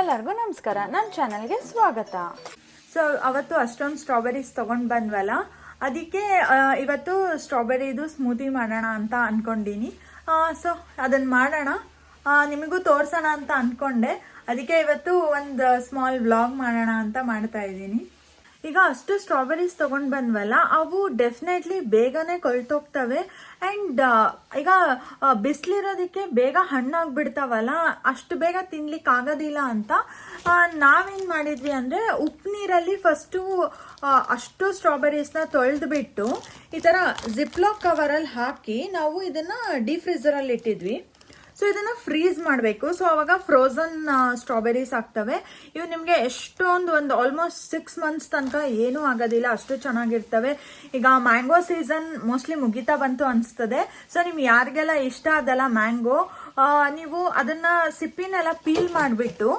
ಎಲ್ಲರಿಗೂ ನಮಸ್ಕಾರ. ನನ್ನ ಚಾನಲ್ಗೆ ಸ್ವಾಗತ. ಸೊ ಅವತ್ತು ಅಷ್ಟೊಂದು ಸ್ಟ್ರಾಬೆರೀಸ್ ತೊಗೊಂಡು ಬಂದ್ವಲ್ಲ? ಅದಕ್ಕೆ ಇವತ್ತು ಸ್ಟ್ರಾಬೆರಿದು ಸ್ಮೂತಿ ಮಾಡೋಣ ಅಂತ ಅಂದ್ಕೊಂಡಿನಿ ಸೊ ಅದನ್ನು ಮಾಡೋಣ. ನಿಮಗೂ ತೋರಿಸೋಣ ಅಂತ ಅಂದ್ಕೊಂಡೆ ಅದಕ್ಕೆ ಇವತ್ತು ಒಂದು ಸ್ಮಾಲ್ ವ್ಲಾಗ್ ಮಾಡೋಣ ಅಂತ ಮಾಡ್ತಾ ಇದ್ದೀನಿ. ಈಗ ಅಷ್ಟು ಸ್ಟ್ರಾಬೆರೀಸ್ ತಗೊಂಡ್ ಬಂದ್ವಲ್ಲ, ಅವು ಡೆಫಿನೆಟ್ಲಿ ಬೇಗನೆ ಕೊಳ್ತೋಗ್ತವೆ. ಅಂಡ್ ಈಗ ಬಿಸಿಲಿರೋದಕ್ಕೆ ಬೇಗ ಹಣ್ಣಾಗ್ಬಿಡ್ತಾವಲ್ಲ, ಅಷ್ಟು ಬೇಗ ತಿನ್ಲಿಕ್ಕೆ ಆಗೋದಿಲ್ಲ ಅಂತ ನಾವೇನು ಮಾಡಿದ್ವಿ ಅಂದ್ರೆ ಉಪ್ಪು ನೀರಲ್ಲಿ ಫಸ್ಟು ಅಷ್ಟು ಸ್ಟ್ರಾಬೆರೀಸ್ನ ತೊಳೆದ್ಬಿಟ್ಟು ಈ ಥರ ಜಿಪ್ಲಾಕ್ ಕವರಲ್ಲಿ ಹಾಕಿ ನಾವು ಇದನ್ನು ಡೀಪ್ ಫ್ರೀಸರಲ್ಲಿ ಇಟ್ಟಿದ್ವಿ. ಸೊ ಇದನ್ನ ಫ್ರೀಸ್ ಮಾಡಬೇಕು. ಸೊ ಅವಾಗ ಫ್ರೋಸನ್ ಸ್ಟ್ರಾಬೆರೀಸ್ ಆಗ್ತವೆ. ಇವು ನಿಮಗೆ ಎಷ್ಟೊಂದು ಒಂದು ಆಲ್ಮೋಸ್ಟ್ ಸಿಕ್ಸ್ ಮಂತ್ಸ್ ತನಕ ಏನೂ ಆಗೋದಿಲ್ಲ, ಅಷ್ಟು ಚೆನ್ನಾಗಿರ್ತವೆ. ಈಗ ಮ್ಯಾಂಗೋ ಸೀಸನ್ ಮೋಸ್ಟ್ಲಿ ಮುಗಿತಾ ಬಂತು ಅನಿಸ್ತದೆ. ಸೊ ನಿಮ್ಗೆ ಯಾರಿಗೆಲ್ಲ ಇಷ್ಟ ಆದಲ್ಲ ಮ್ಯಾಂಗೋ ನೀವು ಅದನ್ನ ಸಿಪ್ಪಿನೆಲ್ಲ ಪೀಲ್ ಮಾಡಿಬಿಟ್ಟು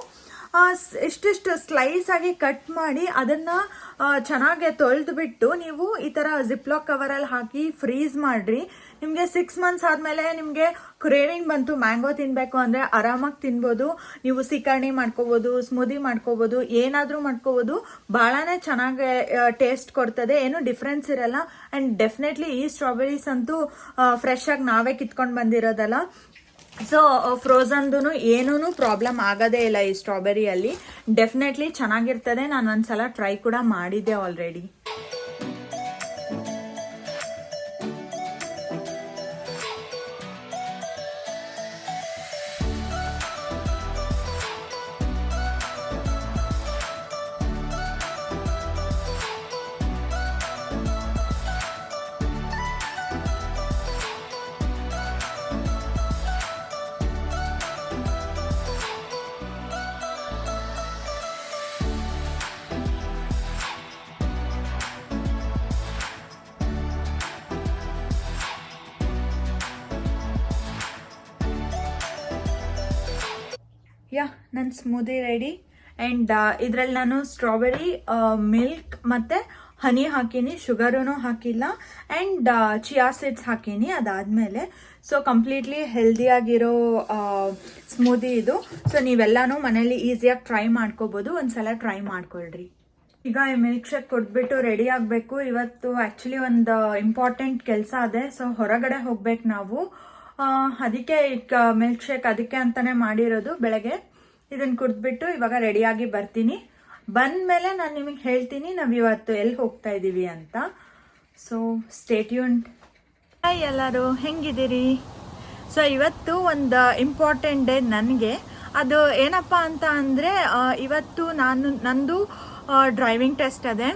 ಇಷ್ಟಿಷ್ಟು ಸ್ಲೈಸ್ ಆಗಿ ಕಟ್ ಮಾಡಿ ಅದನ್ನ ಚೆನ್ನಾಗಿ ತೊಳೆದ್ಬಿಟ್ಟು ನೀವು ಈ ತರ ಜಿಪ್ಲಾಕ್ ಕವರಲ್ಲಿ ಹಾಕಿ ಫ್ರೀಸ್ ಮಾಡ್ರಿ. ನಿಮಗೆ ಸಿಕ್ಸ್ ಮಂತ್ಸ್ ಆದಮೇಲೆ ನಿಮಗೆ ಕ್ರೇವಿಂಗ್ ಬಂತು. ಮ್ಯಾಂಗೋ ತಿನ್ನಬೇಕು ಅಂದ್ರೆ ಆರಾಮಾಗಿ ತಿನ್ಬೋದು. ನೀವು ಸಿಕರ್ಣಿ ಮಾಡ್ಕೋಬೋದು ಸ್ಮೂದಿ ಮಾಡ್ಕೋಬೋದು, ಏನಾದರೂ ಮಾಡ್ಕೋಬೋದು. ಬಹಳನೇ ಚೆನ್ನಾಗಿ ಟೇಸ್ಟ್ ಕೊಡ್ತದೆ. ಏನು ಡಿಫ್ರೆನ್ಸ್ ಇರಲ್ಲ. ಅಂಡ್ ಡೆಫಿನೆಟ್ಲಿ ಈ ಸ್ಟ್ರಾಬೆರೀಸ್ ಅಂತೂ ಫ್ರೆಶ್ ಆಗಿ ನಾವೇ ಕಿತ್ಕೊಂಡು ಬಂದಿರೋದಲ್ಲ. ಸೊ ಫ್ರೋಝನ್ದು ಏನೂ ಪ್ರಾಬ್ಲಮ್ ಆಗೋದೇ ಇಲ್ಲ ಈ ಸ್ಟ್ರಾಬೆರಿಯಲ್ಲಿ ಡೆಫಿನೆಟ್ಲಿ ಚೆನ್ನಾಗಿರ್ತದೆ. ನಾನು ಒಂದ್ಸಲ ಟ್ರೈ ಕೂಡ ಮಾಡಿದ್ದೆ ಆಲ್ರೆಡಿ ನನ್ನ ಸ್ಮೂದಿ ರೆಡಿ ಆ್ಯಂಡ್ ಇದರಲ್ಲಿ ನಾನು ಸ್ಟ್ರಾಬೆರಿ ಮಿಲ್ಕ್ ಮತ್ತು ಹನಿ ಹಾಕೀನಿ. ಶುಗರೂ ಹಾಕಿಲ್ಲ. ಆ್ಯಂಡ್ ಚಿಯಾ ಸೀಡ್ಸ್ ಹಾಕೀನಿ ಅದಾದಮೇಲೆ. ಸೊ ಕಂಪ್ಲೀಟ್ಲಿ ಹೆಲ್ದಿಯಾಗಿರೋ ಸ್ಮೂದಿ ಇದು. ಸೊ ನೀವೆಲ್ಲನೂ ಮನೇಲಿ ಈಸಿಯಾಗಿ ಟ್ರೈ ಮಾಡ್ಕೋಬೋದು. ಒಂದ್ಸಲ ಟ್ರೈ ಮಾಡ್ಕೊಳ್ರಿ. ಈಗ ಈ ಮಿಲ್ಕ್ ಶೇಕ್ ಕೊಟ್ಬಿಟ್ಟು ರೆಡಿ ಆಗಬೇಕು. ಇವತ್ತು ಆ್ಯಕ್ಚುಲಿ ಒಂದು ಇಂಪಾರ್ಟೆಂಟ್ ಕೆಲಸ ಇದೆ ಸೊ ಹೊರಗಡೆ ಹೋಗ್ಬೇಕು ನಾವು. ಅದಕ್ಕೆ ಈಗ ಮಿಲ್ಕ್ ಶೇಕ್ ಅದಕ್ಕೆ ಅಂತಲೇ ಮಾಡಿರೋದು ಬೆಳಗ್ಗೆ. ಇದನ್ನ ಕುಡಿದ್ಬಿಟ್ಟು ಇವಾಗ ರೆಡಿಯಾಗಿ ಬರ್ತೀನಿ. ಬಂದ್ಮೇಲೆ ನಾನು ನಿಮಗೆ ಹೇಳ್ತೀನಿ, ನಾವು ಇವತ್ತು ಎಲ್ಲಿ ಹೋಗ್ತಾ ಇದ್ದೀವಿ ಅಂತ. ಸೊ ಸ್ಟೇಟ್ಯೂನ್ ಹಾಯ್ ಎಲ್ಲರೂ, ಹೆಂಗಿದ್ದೀರಿ? ಸೊ ಇವತ್ತು ಒಂದು ಇಂಪಾರ್ಟೆಂಟ್ ಡೇ ನನಗೆ. ಅದು ಏನಪ್ಪ ಅಂತ ಅಂದರೆ ಇವತ್ತು ನಾನು, ನಂದು ಡ್ರೈವಿಂಗ್ ಟೆಸ್ಟ್ ಅದೇ.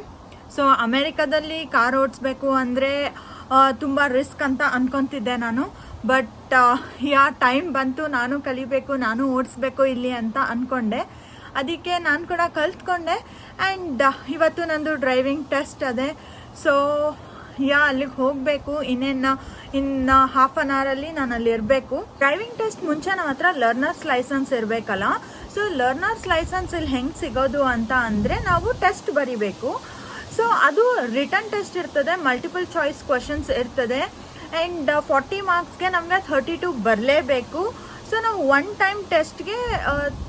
ಸೊ ಅಮೇರಿಕಾದಲ್ಲಿ ಕಾರ್ ಓಡಿಸ್ಬೇಕು ಅಂದರೆ ತುಂಬ ರಿಸ್ಕ್ ಅಂತ ಅಂದ್ಕೊತಿದ್ದೆ ನಾನು. ಬಟ್ ಯಾ ಟೈಮ್ ಬಂತು, ನಾನು ಕಲಿಬೇಕು, ನಾನು ಓಡಿಸ್ಬೇಕು ಇಲ್ಲಿ ಅಂತ ಅಂದ್ಕೊಂಡೆ ಅದಕ್ಕೆ ನಾನು ಕೂಡ ಕಲ್ತ್ಕೊಂಡೆ. ಆ್ಯಂಡ್ ಇವತ್ತು ನಂದು ಡ್ರೈವಿಂಗ್ ಟೆಸ್ಟ್ ಅದೇ. ಸೊ ಯಾ ಅಲ್ಲಿಗೆ ಹೋಗಬೇಕು ಇನ್ನೇನು ಇನ್ನು ಹಾಫ್ ಅನ್ ಅವರಲ್ಲಿ ನಾನು ಅಲ್ಲಿ ಇರಬೇಕು. ಡ್ರೈವಿಂಗ್ ಟೆಸ್ಟ್ ಮುಂಚೆ ನಮ್ಮ ಹತ್ರ ಲರ್ನರ್ಸ್ ಲೈಸೆನ್ಸ್ ಇರಬೇಕಲ್ಲ. ಸೊ ಲರ್ನರ್ಸ್ ಲೈಸೆನ್ಸ್ ಇಲ್ಲಿ ಹೆಂಗೆ ಸಿಗೋದು ಅಂತ ಅಂದರೆ ನಾವು ಟೆಸ್ಟ್ ಬರಿಬೇಕು. ಸೊ ಅದು ರಿಟರ್ನ್ ಟೆಸ್ಟ್ ಇರ್ತದೆ ಮಲ್ಟಿಪಲ್ ಚಾಯ್ಸ್ ಕ್ವಶನ್ಸ್ ಇರ್ತದೆ. ಆ್ಯಂಡ್ ಫಾರ್ಟಿ ಮಾರ್ಕ್ಸ್ಗೆ ನಮಗೆ ಥರ್ಟಿ ಟು ಬರಲೇಬೇಕು ಸೊ ನಾವು ಒನ್ ಟೈಮ್ ಟೆಸ್ಟ್ಗೆ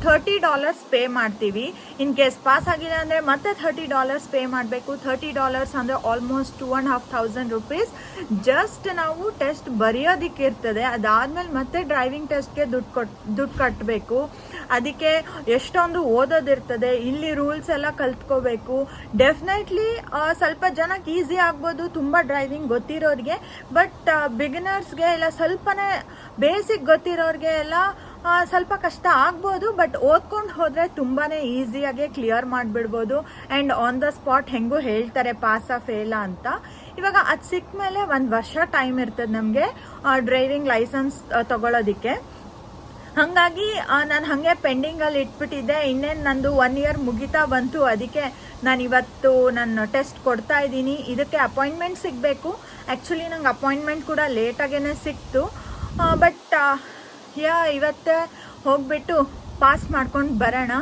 ಥರ್ಟಿ ಡಾಲರ್ಸ್ ಪೇ ಮಾಡ್ತೀವಿ. ಇನ್ ಕೇಸ್ ಪಾಸ್ ಆಗಿದೆ ಅಂದರೆ ಮತ್ತೆ ಥರ್ಟಿ ಡಾಲರ್ಸ್ ಪೇ ಮಾಡಬೇಕು. ಥರ್ಟಿ ಡಾಲರ್ಸ್ ಅಂದರೆ almost two and half thousand rupees just ನಾವು ಟೆಸ್ಟ್ ಬರೆಯೋದಿಕ್ಕೆ ಇರ್ತದೆ. ಅದಾದಮೇಲೆ ಮತ್ತೆ ಡ್ರೈವಿಂಗ್ ಟೆಸ್ಟ್ಗೆ ದುಡ್ಡು ಕೊಟ್, ದುಡ್ಡು ಕಟ್ಟಬೇಕು ಅದಕ್ಕೆ ಎಷ್ಟೊಂದು ಓದೋದಿರ್ತದೆ ಇಲ್ಲಿ ರೂಲ್ಸ್ ಎಲ್ಲ ಕಲ್ತ್ಕೋಬೇಕು. ಡೆಫಿನೆಟ್ಲಿ ಸ್ವಲ್ಪ ಜನಕ್ಕೆ ಈಸಿ ಆಗ್ಬೋದು. ತುಂಬ ಡ್ರೈವಿಂಗ್ ಗೊತ್ತಿರೋರಿಗೆ. ಬಟ್ ಬಿಗಿನರ್ಸ್ಗೆ ಇಲ್ಲ ಸ್ವಲ್ಪನೇ ಬೇಸಿಕ್ ಗೊತ್ತಿರೋರಿಗೆ ಎಲ್ಲ ಸ್ವಲ್ಪ ಕಷ್ಟ ಆಗ್ಬೋದು, ಬಟ್ ಓದ್ಕೊಂಡು ಹೋದರೆ ತುಂಬಾ ಈಸಿಯಾಗಿ ಕ್ಲಿಯರ್ ಮಾಡಿಬಿಡ್ಬೋದು. ಆ್ಯಂಡ್ ಆನ್ ದ ಸ್ಪಾಟ್ ಹೆಂಗೂ ಹೇಳ್ತಾರೆ ಪಾಸ ಫೇಲ ಅಂತ. ಇವಾಗ ಅದು ಸಿಕ್ಕ ಮೇಲೆ ಒಂದು ವರ್ಷ ಟೈಮ್ ಇರ್ತದೆ ನಮಗೆ ಡ್ರೈವಿಂಗ್ ಲೈಸೆನ್ಸ್ ತಗೊಳ್ಳೋದಕ್ಕೆ ಹಾಗಾಗಿ ನಾನು ಹಾಗೆ ಪೆಂಡಿಂಗಲ್ಲಿ ಇಟ್ಬಿಟ್ಟಿದ್ದೆ. ಇನ್ನೇನು ನಂದು ಒನ್ ಇಯರ್ ಮುಗಿತಾ ಬಂತು, ಅದಕ್ಕೆ ನಾನು ಇವತ್ತು ನಾನು ಟೆಸ್ಟ್ ಕೊಡ್ತಾ ಇದ್ದೀನಿ. ಇದಕ್ಕೆ ಅಪಾಯಿಂಟ್ಮೆಂಟ್ ಸಿಗಬೇಕು. ಆ್ಯಕ್ಚುಲಿ ನಂಗೆ ಅಪಾಯಿಂಟ್ಮೆಂಟ್ ಕೂಡ ಲೇಟಾಗೇ ಸಿಕ್ತು. ಬಟ್ ಯಾ, ಇವತ್ತೇ ಹೋಗ್ಬಿಟ್ಟು ಪಾಸ್ ಮಾಡ್ಕೊಂಡು ಬರೋಣ.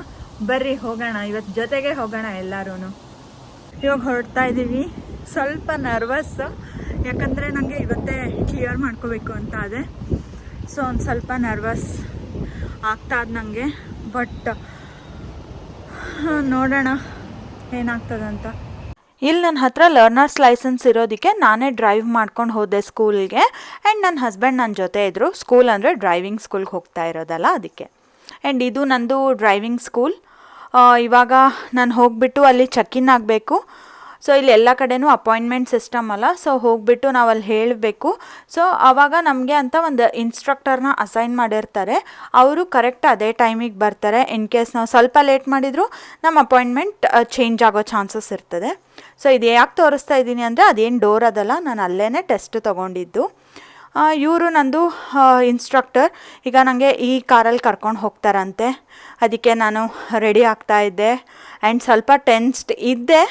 ಬರ್ರಿ, ಹೋಗೋಣ. ಇವತ್ತು ಜೊತೆಗೆ ಹೋಗೋಣ ಎಲ್ಲರೂ ಇವಾಗ ಹೊರಡ್ತಾ ಇದ್ದೀವಿ ಸ್ವಲ್ಪ ನರ್ವಸ್ ಯಾಕಂದರೆ ನನಗೆ ಇವತ್ತೇ ಕ್ಲಿಯರ್ ಮಾಡ್ಕೋಬೇಕು ಅಂತ ಅದೇ ಸೊ ಒಂದು ಸ್ವಲ್ಪ ನರ್ವಸ್ ಆಗ್ತಾ ನನಗೆ ಬಟ್ ನೋಡೋಣ. ಏನಾಗ್ತದಂತ. ಇಲ್ಲಿ ನನ್ನ ಹತ್ರ ಲರ್ನರ್ಸ್ ಲೈಸೆನ್ಸ್ ಇರೋದಕ್ಕೆ ನಾನೇ ಡ್ರೈವ್ ಮಾಡ್ಕೊಂಡು ಹೋದೆ ಸ್ಕೂಲ್ಗೆ ಆ್ಯಂಡ್ ನನ್ನ ಹಸ್ಬೆಂಡ್ ನನ್ನ ಜೊತೆ ಇದ್ದರು ಸ್ಕೂಲ್ ಅಂದರೆ ಡ್ರೈವಿಂಗ್ ಸ್ಕೂಲ್ಗೆ ಹೋಗ್ತಾ ಇರೋದಲ್ಲ ಅದಕ್ಕೆ. ಆ್ಯಂಡ್ ಇದು ನಂದು ಡ್ರೈವಿಂಗ್ ಸ್ಕೂಲ್ ಇವಾಗ ನಾನು ಹೋಗಿಬಿಟ್ಟು ಅಲ್ಲಿ ಚೆಕ್ ಇನ್ ಆಗಬೇಕು. ಸೊ ಇಲ್ಲಿ ಎಲ್ಲ ಕಡೆನೂ ಅಪಾಯಿಂಟ್ಮೆಂಟ್ ಸಿಸ್ಟಮ್ ಅಲ್ಲ. ಸೊ ಹೋಗಿಬಿಟ್ಟು ನಾವು ಅಲ್ಲಿ ಹೇಳಬೇಕು. ಸೊ ಆವಾಗ ನಮಗೆ ಅಂತ ಒಂದು ಇನ್ಸ್ಟ್ರಕ್ಟರ್ನ ಅಸೈನ್ ಮಾಡಿರ್ತಾರೆ. ಅವರು ಕರೆಕ್ಟ್ ಅದೇ ಟೈಮಿಗೆ ಬರ್ತಾರೆ. ಇನ್ ಕೇಸ್ ನಾವು ಸ್ವಲ್ಪ ಲೇಟ್ ಮಾಡಿದರೂ ನಮ್ಮ ಅಪಾಯಿಂಟ್ಮೆಂಟ್ ಚೇಂಜ್ ಆಗೋ ಚಾನ್ಸಸ್ ಇರ್ತದೆ. ಸೊ ಇದು ಯಾಕೆ ತೋರಿಸ್ತಾ ಇದ್ದೀನಿ ಅಂದರೆ ಅದೇನು ಡೋರ್ ಅದಲ್ಲ, ನಾನು ಅಲ್ಲೇ ಟೆಸ್ಟ್ ತೊಗೊಂಡಿದ್ದು. ಇವರು ನಂದು ಇನ್ಸ್ಟ್ರಕ್ಟರ್ ಈಗ ನನಗೆ ಈ ಕಾರಲ್ಲಿ ಕರ್ಕೊಂಡು ಹೋಗ್ತಾರಂತೆ. ಅದಕ್ಕೆ ನಾನು ರೆಡಿ ಆಗ್ತಾ ಇದ್ದೆ. ಆ್ಯಂಡ್ ಸ್ವಲ್ಪ ಟೆನ್ಸ್ಡ್ ಇದ್ದೆ.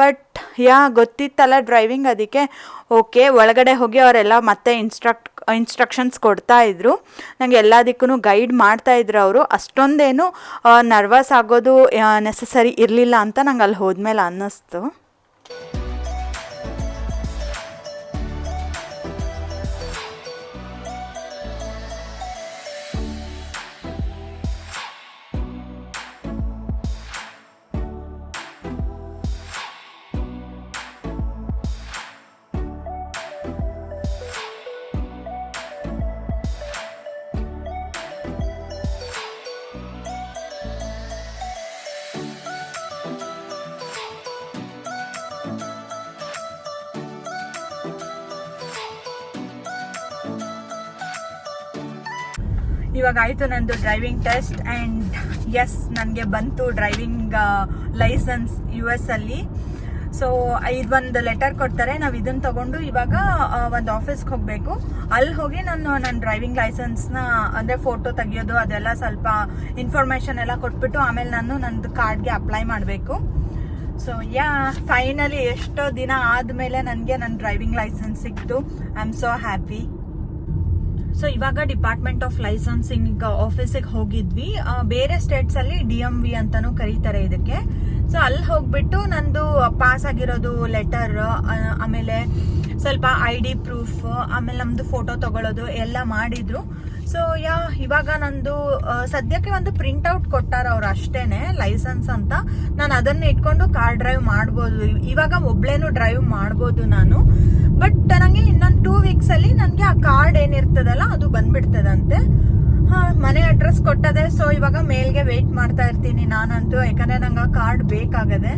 ಬಟ್ ಯಾ, ಗೊತ್ತಿತ್ತಲ್ಲ ಡ್ರೈವಿಂಗ್ ಅದಕ್ಕೆ. ಓಕೆ ಒಳಗಡೆ ಹೋಗಿ ಅವರೆಲ್ಲ ಮತ್ತೆ ಇನ್ಸ್ಟ್ರಕ್ಟ್ ಇನ್ಸ್ಟ್ರಕ್ಷನ್ಸ್ ಕೊಡ್ತಾ ಇದ್ದರು ನನಗೆ ಎಲ್ಲದಕ್ಕೂ ಗೈಡ್ ಮಾಡ್ತಾ ಇದ್ರು ಅವರು. ಅಷ್ಟೊಂದೇನು ನರ್ವಸ್ ಆಗೋದು ನೆಸಸರಿ ಇರಲಿಲ್ಲ ಅಂತ ನಂಗೆ ಅಲ್ಲಿ ಹೋದ್ಮೇಲೆ ಅನ್ನಿಸ್ತು. ಇವಾಗ ಆಯ್ತು ನಂದು ಡ್ರೈವಿಂಗ್ ಟೆಸ್ಟ್ ಆ್ಯಂಡ್ ಎಸ್ ನನಗೆ ಬಂತು ಡ್ರೈವಿಂಗ್ ಲೈಸೆನ್ಸ್ ಯು ಎಸ್ ಅಲ್ಲಿ. ಸೊ ಇದೊಂದು ಲೆಟರ್ ಕೊಡ್ತಾರೆ. ನಾವು ಇದನ್ನ ತಗೊಂಡು ಇವಾಗ ಒಂದು ಆಫೀಸ್ಗೆ ಹೋಗಬೇಕು. ಅಲ್ಲಿ ಹೋಗಿ ನಾನು ನನ್ನ ಡ್ರೈವಿಂಗ್ ಲೈಸೆನ್ಸ್ನ ಅಂದರೆ ಫೋಟೋ ತೆಗಿಯೋದು, ಅದೆಲ್ಲ ಸ್ವಲ್ಪ ಇನ್ಫಾರ್ಮೇಶನ್ ಎಲ್ಲ ಕೊಟ್ಬಿಟ್ಟು ಆಮೇಲೆ ನಾನು ನಂದು ಕಾರ್ಡ್ಗೆ ಅಪ್ಲೈ ಮಾಡಬೇಕು. ಸೊ ಯಾ ಫೈನಲಿ ಎಷ್ಟೋ ದಿನ ಆದಮೇಲೆ ನನಗೆ ನನ್ನ ಡ್ರೈವಿಂಗ್ ಲೈಸೆನ್ಸ್ ಸಿಕ್ತು. I am so happy so ಇವಾಗ ಡಿಪಾರ್ಟ್ಮೆಂಟ್ ಆಫ್ ಲೈಸೆನ್ಸಿಂಗ್ ಆಫೀಸಿಗೆ ಹೋಗಿದ್ವಿ. ಬೇರೆ ಸ್ಟೇಟ್ಸ್ ಅಲ್ಲಿ ಡಿ ಎಂ ವಿ ಅಂತಾನು ಕರೀತಾರೆ ಇದಕ್ಕೆ. ಸೊ ಅಲ್ಲಿ ಹೋಗ್ಬಿಟ್ಟು ನಂದು ಪಾಸ್ ಆಗಿರೋದು ಲೆಟರ್ ಆಮೇಲೆ ಸ್ವಲ್ಪ ಐ ಡಿ ಪ್ರೂಫ್ ಆಮೇಲೆ ನಮ್ದು ಫೋಟೋ ತಗೊಳ್ಳೋದು ಎಲ್ಲ ಮಾಡಿದ್ರು. ಸೊ ಯಾ ಇವಾಗ ನಂದು ಸದ್ಯಕ್ಕೆ ಒಂದು ಪ್ರಿಂಟ್ ಔಟ್ ಕೊಟ್ಟಾರ ಅವ್ರು ಅಷ್ಟೇನೆ ಲೈಸೆನ್ಸ್ ಅಂತ. ನಾನು ಅದನ್ನ ಇಟ್ಕೊಂಡು ಕಾರ್ ಡ್ರೈವ್ ಮಾಡ್ಬೋದು. ಇವಾಗ ಒಬ್ಳೇನು ಡ್ರೈವ್ ಮಾಡ್ಬೋದು ನಾನು. ಬಟ್ ನನಗೆ ಇನ್ನೊಂದು ಟೂ ವೀಕ್ಸ್ ಅಲ್ಲಿ ನನಗೆ ಆ ಕಾರ್ಡ್ ಏನಿರ್ತದಲ್ಲ, ಅದು ಬಂದ್ಬಿಡ್ತದಂತೆ. ಹಾ, ಮನೆ ಅಡ್ರೆಸ್ ಕೊಟ್ಟದೆ. ಸೊ ಇವಾಗ ಮೇಲ್ಗೆ ವೇಟ್ ಮಾಡ್ತಾ ಇರ್ತೀನಿ ನಾನಂತೂ. ಯಾಕಂದ್ರೆ ನಂಗೆ ಆ ಕಾರ್ಡ್ ಬೇಕಾಗದೆ.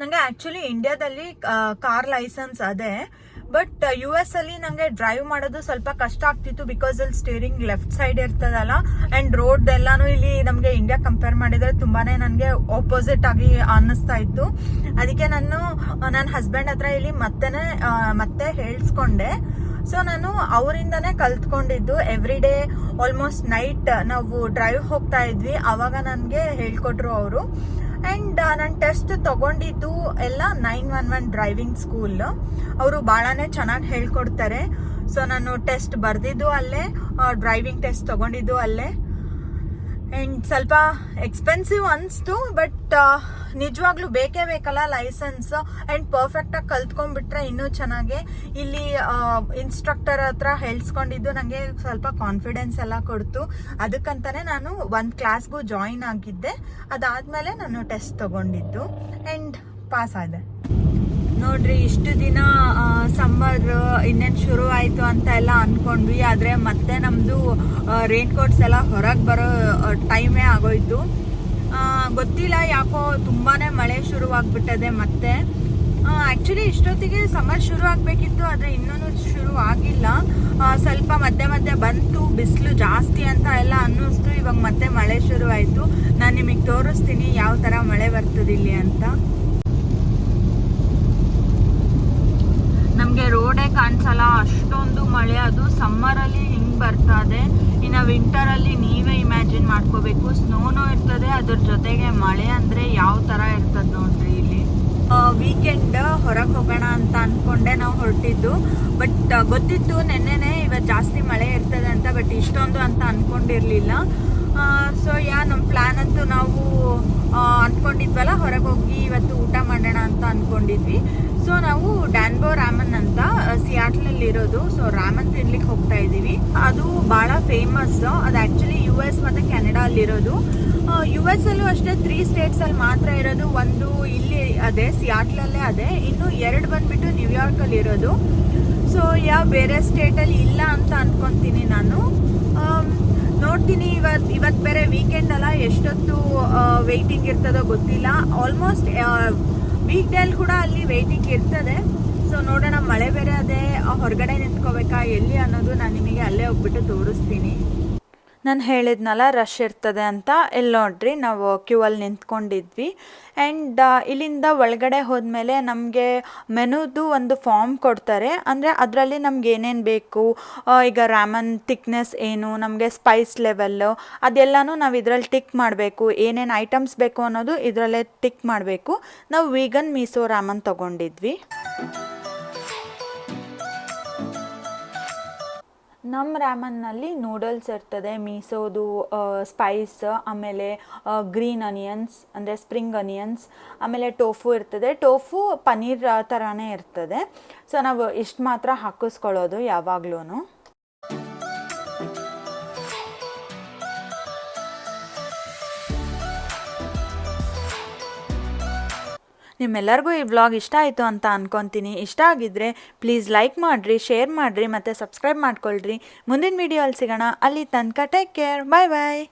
ನಂಗೆ ಆಕ್ಚುಲಿ ಇಂಡಿಯಾದಲ್ಲಿ ಕಾರ್ ಲೈಸೆನ್ಸ್ ಅದೇ. ಬಟ್ ಯು ಎಸ್ ಅಲ್ಲಿ ನಂಗೆ ಡ್ರೈವ್ ಮಾಡೋದು ಸ್ವಲ್ಪ ಕಷ್ಟ ಆಗ್ತಿತ್ತು ಬಿಕಾಸ್ ಅಲ್ಲಿ ಸ್ಟೇರಿಂಗ್ ಲೆಫ್ಟ್ ಸೈಡ್ ಇರ್ತದಲ್ಲ ಅಂಡ್ ರೋಡ್ ಎಲ್ಲಾನು ಇಲ್ಲಿ ನಮಗೆ ಇಂಡಿಯಾ ಕಂಪೇರ್ ಮಾಡಿದ್ರೆ ತುಂಬಾನೇ ನನಗೆ ಆಪೋಸಿಟ್ ಆಗಿ ಅನ್ನಿಸ್ತಾ ಇತ್ತು. ಅದಕ್ಕೆ ನಾನು ನನ್ನ ಹಸ್ಬೆಂಡ್ ಹತ್ರ ಇಲ್ಲಿ ಮತ್ತೆನೆ ಮತ್ತೆ ಹೇಳ್ಸ್ಕೊಂಡೆ. ಸೊ ನಾನು ಅವರಿಂದನೇ ಕಲ್ತ್ಕೊಂಡಿದ್ದು ಎವ್ರಿ ಡೇ ಆಲ್ಮೋಸ್ಟ್ ನೈಟ್ ನಾವು ಡ್ರೈವ್ ಹೋಗ್ತಾ ಇದ್ವಿ. ಅವಾಗ ನನಗೆ ಹೇಳ್ಕೊಟ್ರು ಅವರು. ಆ್ಯಂಡ್ ನಾನು ಟೆಸ್ಟ್ ತಗೊಂಡಿದ್ದು ಎಲ್ಲ nine one one driving school ಅವರು ಭಾಳನೇ ಚೆನ್ನಾಗಿ ಹೇಳ್ಕೊಡ್ತಾರೆ. ಸೊ ನಾನು ಟೆಸ್ಟ್ ಬರೆದಿದ್ದು ಅಲ್ಲೇ ಡ್ರೈವಿಂಗ್ ಟೆಸ್ಟ್ ತಗೊಂಡಿದ್ದು ಅಲ್ಲೇ. ಆ್ಯಂಡ್ ಸ್ವಲ್ಪ ಎಕ್ಸ್ಪೆನ್ಸಿವ್ ಅನಿಸ್ತು ಬಟ್ ನಿಜವಾಗ್ಲೂ ಬೇಕೇ ಬೇಕಲ್ಲ ಲೈಸೆನ್ಸ್ ಆ್ಯಂಡ್ ಪರ್ಫೆಕ್ಟಾಗಿ ಕಲ್ತ್ಕೊಂಡ್ಬಿಟ್ರೆ ಇನ್ನೂ ಚೆನ್ನಾಗಿ. ಇಲ್ಲಿ ಇನ್ಸ್ಟ್ರಕ್ಟರ್ ಹತ್ರ ಹೇಳ್ಸ್ಕೊಂಡಿದ್ದು ನನಗೆ ಸ್ವಲ್ಪ ಕಾನ್ಫಿಡೆನ್ಸ್ ಎಲ್ಲ ಕೊಡ್ತು. ಅದಕ್ಕಂತಾನೆ ನಾನು ಒಂದು ಕ್ಲಾಸ್ಗೂ ಜಾಯಿನ್ ಆಗಿದ್ದೆ. ಅದಾದಮೇಲೆ ನಾನು ಟೆಸ್ಟ್ ತಗೊಂಡಿದ್ದು ಆ್ಯಂಡ್ ಪಾಸ್ ಆದೆ. ನೋಡ್ರಿ, ಇಷ್ಟು ದಿನ ಸಮ್ಮರ್ ಇನ್ನೇನು ಶುರು ಆಯಿತು ಅಂತ ಎಲ್ಲ ಅಂದ್ಕೊಂಡ್ವಿ ಆದರೆ ಮತ್ತೆ ನಮ್ಮದು ರೈನ್ ಕೋಟ್ಸ್ ಎಲ್ಲ ಹೊರಗೆ ಬರೋ ಟೈಮೇ ಆಗೋಯ್ತು. ಗೊತ್ತಿಲ್ಲ, ಯಾಕೋ ತುಂಬಾನೇ ಮಳೆ ಶುರುವಾಗ್ಬಿಟ್ಟದೆ ಮತ್ತೆ. ಆ್ಯಕ್ಚುಲಿ ಇಷ್ಟೊತ್ತಿಗೆ ಸಮರ್ ಶುರು ಆಗಬೇಕಿತ್ತು ಆದರೆ ಇನ್ನೂ ಶುರು ಆಗಿಲ್ಲ. ಸ್ವಲ್ಪ ಮಧ್ಯೆ ಮಧ್ಯೆ ಬಂತು, ಬಿಸಿಲು ಜಾಸ್ತಿ ಅಂತ ಎಲ್ಲ ಅನ್ನಿಸ್ತು, ಇವಾಗ ಮತ್ತೆ ಮಳೆ ಶುರು ನಾನು ನಿಮಗೆ ತೋರಿಸ್ತೀನಿ ಯಾವ ಥರ ಮಳೆ ಬರ್ತದೆ ಇಲ್ಲಿ ಅಂತ. ನಮಗೆ ರೋಡೇ ಕಾಣಿಸಲ್ಲ, ಅಷ್ಟೊಂದು ಮಳೆ, ಅದು ಸಮ್ಮರಲ್ಲಿ ಹಿಂಗೆ ಬರ್ತದೆ ವಿಂಟರಲ್ಲಿ ನೀವೇ ಇಮ್ಯಾಜಿನ್ ಮಾಡ್ಕೋಬೇಕು. ಸ್ನೋನು ಇರ್ತದೆ, ಅದ್ರ ಜೊತೆಗೆ ಮಳೆ ಅಂದರೆ ಯಾವ ಥರ ಇರ್ತದೆ ನೋಡ್ರಿ ಇಲ್ಲಿ. ವೀಕೆಂಡ್ ಹೊರಗೆ ಹೋಗೋಣ ಅಂತ ಅನ್ಕೊಂಡೆ ನಾವು ಹೊರಟಿದ್ದು. ಬಟ್ ಗೊತ್ತಿತ್ತು ನೆನ್ನೆನೆ ಇವತ್ತು ಜಾಸ್ತಿ ಮಳೆ ಇರ್ತದೆ ಅಂತ ಬಟ್ ಇಷ್ಟೊಂದು ಅಂತ ಅಂದ್ಕೊಂಡಿರಲಿಲ್ಲ ಸೊ ಯಾ ನಮ್ಮ ಪ್ಲಾನ್ ಅಂತೂ ನಾವು ಅಂದ್ಕೊಂಡಿದ್ವಲ್ಲ ಹೊರಗೆ ಹೋಗಿ ಇವತ್ತು ಊಟ ಮಾಡೋಣ ಅಂತ ಅನ್ಕೊಂಡಿದ್ವಿ. ಸೊ ನಾವು ಡ್ಯಾನ್ಬೋ ರಾಮನ್ ಅಂತ ಸಿಯಾಟ್ಲಲ್ಲಿ ಇರೋದು ಸೊ ರಾಮನ್ ತಿನ್ಲಿಕ್ಕೆ ಹೋಗ್ತಾ ಇದೀವಿ ಅದು ಬಹಳ ಫೇಮಸ್ ಅದು ಆಕ್ಚುಲಿ ಯು ಎಸ್ ಮತ್ತೆ ಕೆನಡಾ ಅಲ್ಲಿ ಇರೋದು ಯು ಎಸ್ ಅಲ್ಲೂ ಅಷ್ಟೇ ತ್ರೀ ಸ್ಟೇಟ್ಸ್ ಅಲ್ಲಿ ಮಾತ್ರ ಇರೋದು. ಒಂದು ಇಲ್ಲಿ ಅದೇ, ಸಿಯಾಟ್ಲಲ್ಲೇ ಅದೇ. ಇನ್ನು ಎರಡು ಬಂದ್ಬಿಟ್ಟು ನ್ಯೂಯಾರ್ಕ್ ಅಲ್ಲಿ ಇರೋದು. ಸೊ ಯಾವ ಬೇರೆ ಸ್ಟೇಟ್ ಅಲ್ಲಿ ಇಲ್ಲ ಅಂತ ಅನ್ಕೊಂತೀನಿ ನಾನು. ನೋಡ್ತೀನಿ ಇವತ್ತು ಇವತ್ತು ಬೇರೆ ವೀಕೆಂಡ್ ಅಲ್ಲ ಎಷ್ಟೊತ್ತು ವೆಯ್ಟಿಂಗ್ ಇರ್ತದೋ ಗೊತ್ತಿಲ್ಲ. ಆಲ್ಮೋಸ್ಟ್ ವೀಕ್ ಡೇ ಕೂಡ ಅಲ್ಲಿ ವೆಯ್ಟಿಂಗ್ ಇರ್ತದೆ. ಸೊ ನೋಡೋಣ, ಮಳೆ ಬೇರೆ ಅದೇ ಹೊರಗಡೆ ನಿಂತ್ಕೋಬೇಕಾ, ಎಲ್ಲಿ ಅನ್ನೋದು ನಾನು ನಿಮಗೆ ಅಲ್ಲೇ ಹೋಗ್ಬಿಟ್ಟು ತೋರಿಸ್ತೀನಿ. ನಾನು ಹೇಳಿದ್ನಲ್ಲ ರಶ್ ಇರ್ತದೆ ಅಂತ, ಇಲ್ಲಿ ನೋಡ್ರಿ, ನಾವು ಕ್ಯೂ ಅಲ್ಲಿ ನಿಂತ್ಕೊಂಡಿದ್ವಿ. ಆ್ಯಂಡ್ ಇಲ್ಲಿಂದ ಒಳಗಡೆ ಹೋದ್ಮೇಲೆ ನಮಗೆ ಮೆನುದು ಒಂದು ಫಾರ್ಮ್ ಕೊಡ್ತಾರೆ. ಅಂದರೆ ಅದರಲ್ಲಿ ನಮ್ಗೆ ಏನೇನು ಬೇಕು ಈಗ ರಾಮನ್ ಥಿಕ್ನೆಸ್ ಏನು, ನಮಗೆ ಸ್ಪೈಸ್ ಲೆವೆಲ್ಲು ಅದೆಲ್ಲನೂ ನಾವು ಇದರಲ್ಲಿ ಟಿಕ್ ಮಾಡಬೇಕು. ಏನೇನು ಐಟಮ್ಸ್ ಬೇಕು ಅನ್ನೋದು ಇದರಲ್ಲೇ ಟಿಕ್ ಮಾಡಬೇಕು. ನಾವು ವೀಗನ್ ಮೀಸೋ ರಾಮನ್ ತೊಗೊಂಡಿದ್ವಿ. ನಮ್ಮ ರ್ಯಾಮನ್ನಲ್ಲಿ ನೂಡಲ್ಸ್ ಇರ್ತದೆ. ಮೀಸೋದು ಸ್ಪೈಸ್ ಆಮೇಲೆ ಗ್ರೀನ್ ಅನಿಯನ್ಸ್ ಅಂದರೆ ಸ್ಪ್ರಿಂಗ್ ಅನಿಯನ್ಸ್ ಆಮೇಲೆ ಟೋಫು ಇರ್ತದೆ. ಟೋಫು ಪನ್ನೀರ್ ಥರನೇ ಇರ್ತದೆ. ಸೊ ನಾವು ಇಷ್ಟು ಮಾತ್ರ ಹಾಕಿಸ್ಕೊಳ್ಳೋದು ಯಾವಾಗ್ಲೂ ನಿಮ್ಮೆಲ್ಲರಿಗೂ ಈ ವ್ಲಾಗ್ ಇಷ್ಟ ಆಯಿತು ಅಂತ ಅನ್ಕೊತೀನಿ. ಇಷ್ಟ ಆಗಿದ್ರೆ ಪ್ಲೀಸ್ ಲೈಕ್ ಮಾಡಿರಿ ಶೇರ್ ಮಾಡಿರಿ, ಮತ್ತು ಸಬ್ಸ್ಕ್ರೈಬ್ ಮಾಡ್ಕೊಳ್ರಿ. ಮುಂದಿನ ವೀಡಿಯೋ ಅಲ್ಲಿ ಸಿಗೋಣ. ಅಲ್ಲಿ ತನಕ ಟೇಕ್ ಕೇರ್ ಬಾಯ್ ಬಾಯ್